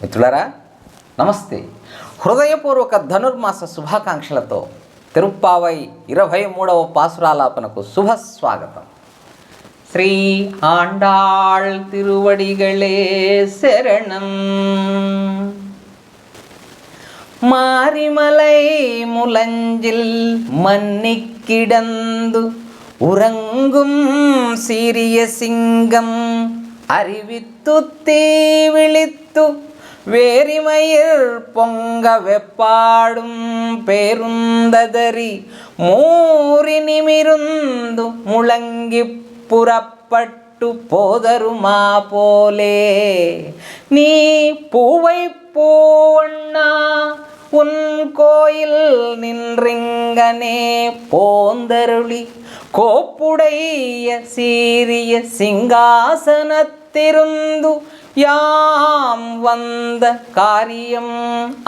మిత్రులారా నమస్తే హృదయపూర్వక ధనుర్మాస శుభాకాంక్షలతో తిరుప్పావై ఇరవై మూడవ పాసురాలాపనకు శుభ స్వాగతం శ్రీ ఆండాళ్ తిరువడిగళే శరణం மாரிமலை முலஞ்சில் மன்னிக்கிடந்து உறங்கும் சீரிய சிங்கம் அறிவித்து தீ விழித்து வேரிமயிர் பொங்க வெப்பாடும் பேருந்ததறி மூறி நிமிருந்து முழங்கி புறப்பட்டு போதருமா போலே. நீ பூவை பூவண்ணா உன் கோயில் நின்றிங்கனே போந்தருளி. கோப்புடைய சீரிய சிங்காசனத்திருந்து யாம் வந்த காரியம்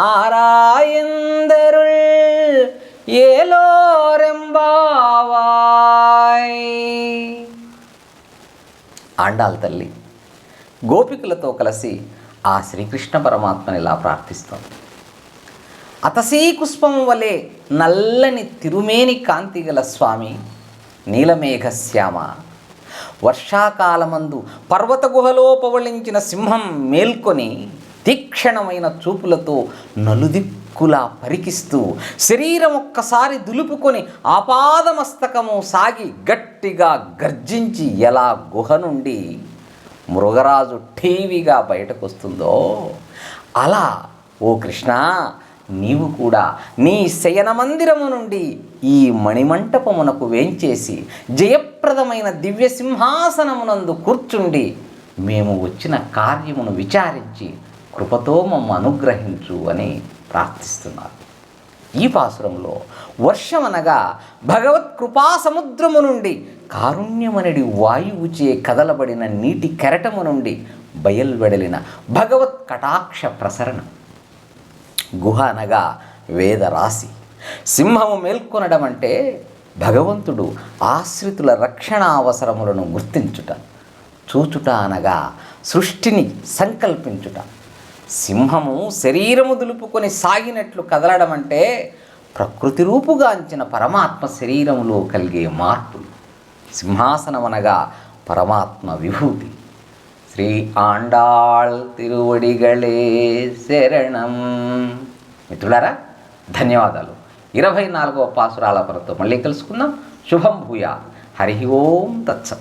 ஆராயந்தருள் ఏలోరెంబావాయ్ ఆండాల్ తల్లి గోపికలతో కలిసి ఆ శ్రీకృష్ణ పరమాత్మని ఇలా ప్రార్థిస్తోంది అతసీ పుష్పం వలె నల్లని తిరుమేని కాంతి గల స్వామి నీలమేఘశ్యామ వర్షాకాలమందు పర్వత గుహలో పవళించిన సింహం మేల్కొని తీక్షణమైన చూపులతో నలుదిక్కులా పరికిస్తూ శరీరం ఒక్కసారి దులుపుకొని ఆపాదమస్తకము సాగి గట్టిగా గర్జించి ఎలా గుహ నుండి మృగరాజు ఠీవిగా బయటకొస్తుందో అలా ఓ కృష్ణ నీవు కూడా నీ శయన మందిరము నుండి ఈ మణిమంటపమునకు వేంచేసి జయప్రదమైన దివ్య సింహాసనమునందు కూర్చుండి మేము వచ్చిన కార్యమును విచారించి కృపతో మమ్మ అనుగ్రహించు అని ప్రార్థిస్తున్నారు. ఈ పాసురంలో వర్షమనగా భగవత్ కృపా సముద్రము నుండి కారుణ్యమనడి వాయువుచే కదలబడిన నీటి కెరటము నుండి బయల్వెడలిన భగవత్ కటాక్ష ప్రసరణం. గుహ అనగా వేదరాశి సింహము మేల్కొనడం అంటే భగవంతుడు ఆశ్రితుల రక్షణ అవసరములను గుర్తించుట చూచుట అనగా సృష్టిని సంకల్పించుట. సింహము శరీరము దులుపుకొని సాగినట్లు కదలడం అంటే ప్రకృతి రూపుగాంచిన పరమాత్మ శరీరములో కలిగే మార్పులు. సింహాసనం అనగా పరమాత్మ విభూతి. శ్రీ ఆండాళ్ తిరువడిగళే శరణం మిత్రులారా ధన్యవాదాలు ఇరవై నాలుగవ పాసురాల కొరతో మళ్ళీ కలుసుకుందాం శుభం భూయా హరి ఓం తత్సం